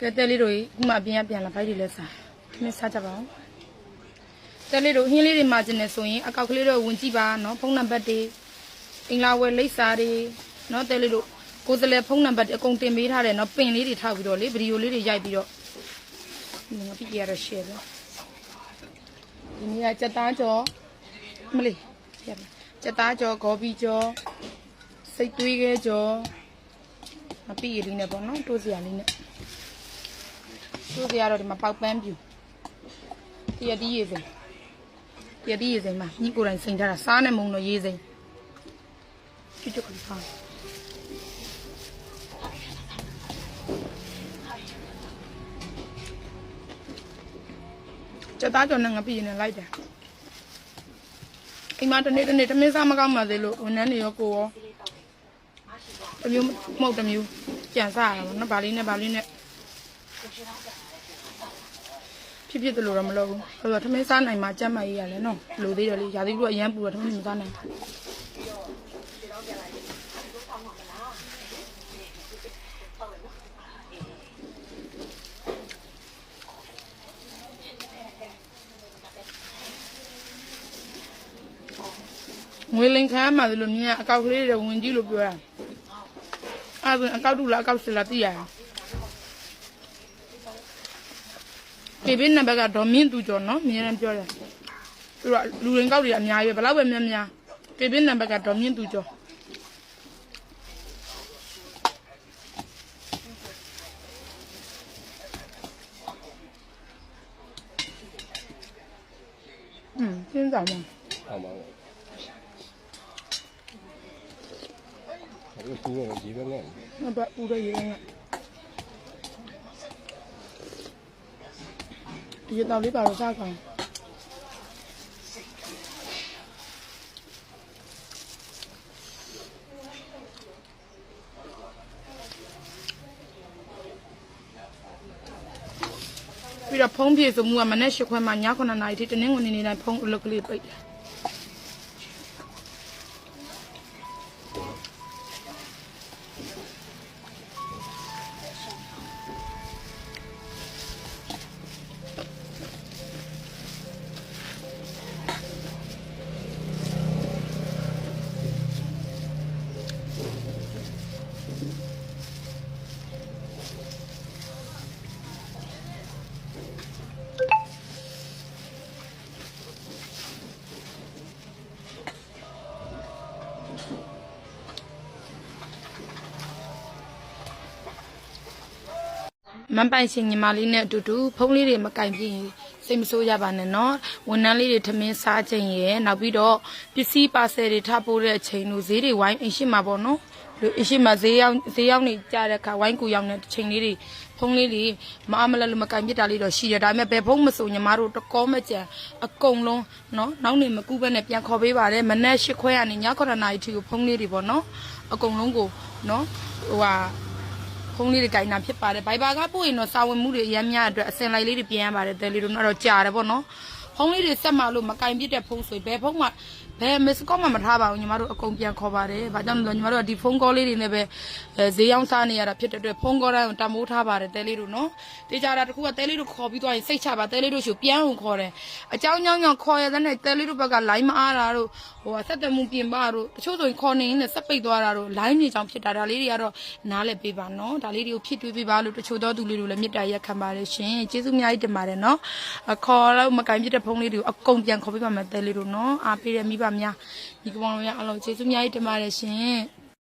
ကဲတဲလေးတို့ကြီးအခုမှအပြင်ကပြန်လာဘိုက်တွေလဲစားခင်းစားကြပါဦးတဲလေးတို့ဟင်းလေးတွေမှာကျင်နေဆိုရင်အကောက်ကလေးတို့ဝင်ကြည့်ပါနော်ဖုန်းနံပါတ်တွေအင်္ဂလာဝယ်လိပ်စာတွေနော်တဲလေးတို့ကိုယ်စလဲဖုန်းနံပါတ်တွေအကုန်တင်ပေးထားတယ်နော်ပင်လေးတွေထောက်ပြီးတော့လေဗီဒီယိုလေးတွေရိုက်ပြီးတော့ဒီငါပြကြရတော့ share ပဲဒီနေ့ကစက်သားကြောမလေးရပါစက်သားကြောဂော်ဘီကြောစိတ်သွေးခဲကြောမပြည့်ရလေးနဲ့ပေါ့နော်တိုးစရာလေးနဲ့ သူ့စရာတော့ဒီမှာပေါက်ပန်းပြူတရတီးရေစိမ်တရတီးရေစိမ်မှာညီကိုယ်တိုင်စိမ်ထားတာစားနဲ့မုံတော့ရေစိမ်ချွတ်ချွတ်ကလေးပါချက်သားကြော်နဲ့ငါပြည်နေလိုက်တယ်အိမ်မှာတနေ့တနေ့တမင်းစားမကောင်းပါသေးလို့ဝန်ထမ်းတွေရောကိုရောတစ်မျိုးမဟုတ်တစ်မျိုးကြံစားရတာပေါ့နော်ဗာလေးနဲ့ဗာလေးနဲ့ ဖြစ်ဖြစ်တယ်လို့တော့မလုပ်ဘူး။ဆိုတော့ထမင်းစားနိုင်မှကြက်မကြီးရလဲနော်။လိုသေးတယ်လေ။ရာသီဥတုအရန်ပူတော့ထမင်းမစားနိုင်ဘူး။ငွေလင်ခမ်းမှလည်းလို့မြင်ရအကောက်ကလေးတွေဝင်ကြည့်လို့ပြောတာ။အဲ့ဒါအကောက်တူလားအကောက်စလားသိရတ ယ်။ပေပေးနံပါတ်ကဒေါ်မင်းသူကျော်နော်မြင်ရင်ပြောတယ်သူကလူရင်ကောက်တွေအများကြီးပဲဘလောက်ပဲများများပေပေးနံပါတ်ကဒေါ်မင်းသူကျော်อืมစဉ်းစားမှာအောင်ပါဘူးအခုကဒီဘက်နဲ့မဘဦးရရေးငါ ဒီတော့လေးပါတော့စားကောင်ပြီးတော့ဖုံးပြေဆိုမှုကမနေ့၈ခွဲမှည9နာရီထိတနင်္ဂနွေနေ့တိုင်းဖုံးအလုပ်ကလေးပိတ်တယ် မန်ပိုင်ရှင်ညီမလေးနဲ့အတူတူဖုံးလေးတွေမကင်ပြင်းစိတ်မဆိုးရပါနဲ့နော်ဝန်ထမ်းလေးတွေထမင်းစားခြင်းရယ်နောက်ပြီးတော့ပစ္စည်းပါဆယ်တွေထားပို့တဲ့အချိန်တို့ဈေးတွေဝိုင်းအရှိမှာပေါ့နော်လူအရှိမှာဈေးရောက်ဈေးရောက်နေကြတဲ့အခါဝိုင်းကူရောက်နေတဲ့ချိန်လေးတွေဖုံးလေးတွေမအားမလဲလို့မကင်ပြစ်တာလေးတော့ရှိတယ်ဒါပေမဲ့ဘယ်ဖုံးမဆိုညီမတို့တကောမကြံအကုန်လုံးနော်နောက်နေမကူဘဲနဲ့ပြန်ခေါ်ပေးပါတယ်မနက်၈ခွဲကနေည9နာရီထိကိုဖုံးလေးတွေပေါ့နော်အကုန်လုံးကိုနော်ဟိုဟာ ဖုန်းလေးတွေကင်တာဖြစ်ပါတယ်ဘိုင်ဘာကပို့ရင်တော့စာဝင်မှုတွေအများများအတွက်အစင်လိုက်လေးတွေပြင်ရပါတယ်တဲလေးတို့တော့ကြာတယ်ပေါ့နော် ဖုန်းလေးတွေဆက်မှလို့မကင်ပြစ်တဲ့ဖုန်းဆိုဘယ်ဖုန်းမှဘယ် miss call မှမထားပါဘူးညီမတို့အကုန်ပြန်ခေါ်ပါတယ်။ဘာကြောင့်လဲညီမတို့ကဒီဖုန်း call လေးတွေနဲ့ပဲဈေးရောက်စားနေရတာဖြစ်တဲ့အတွက်ဖုန်း call တိုင်းကိုတမိုးထားပါတယ်တဲလေးတို့နော်။တေချာတာတခုကတဲလေးတို့ခေါ်ပြီးသွားရင်စိတ်ချပါတဲလေးတို့ရှူပြန်အောင်ခေါ်တယ်။အကြောင်းကြောင့်ကြောင့်ခေါ်ရတဲ့နဲ့တဲလေးတို့ဘက်က line မအားတာတို့ဟိုဆက်တမှုပြင်ပါတို့တချို့ဆိုရင်ခေါ်နေရင်လည်းစက်ပိတ်သွားတာတို့ line နေကြောင်ဖြစ်တာဒါလေးတွေကတော့နားလည်ပေးပါနော်။ဒါလေးတွေကိုဖြစ်တွေးပေးပါလို့တချို့သောသူလေးတို့လည်းမြစ်တာရက်ခံပါတယ်ရှင်။ကျေးဇူးအများကြီးတင်ပါတယ်နော်။ခေါ်လို့မကင်ပြတဲ့ဖုန်းလေးတွေကိုအကုန်ပြန်ခေါ်ပေးပါမယ်တဲလေးတို့နော်အားပေးတဲ့မိဘများဒီကောင်တော်များအလုံးကျေးဇူးအများကြီးတင်ပါတယ်ရှင်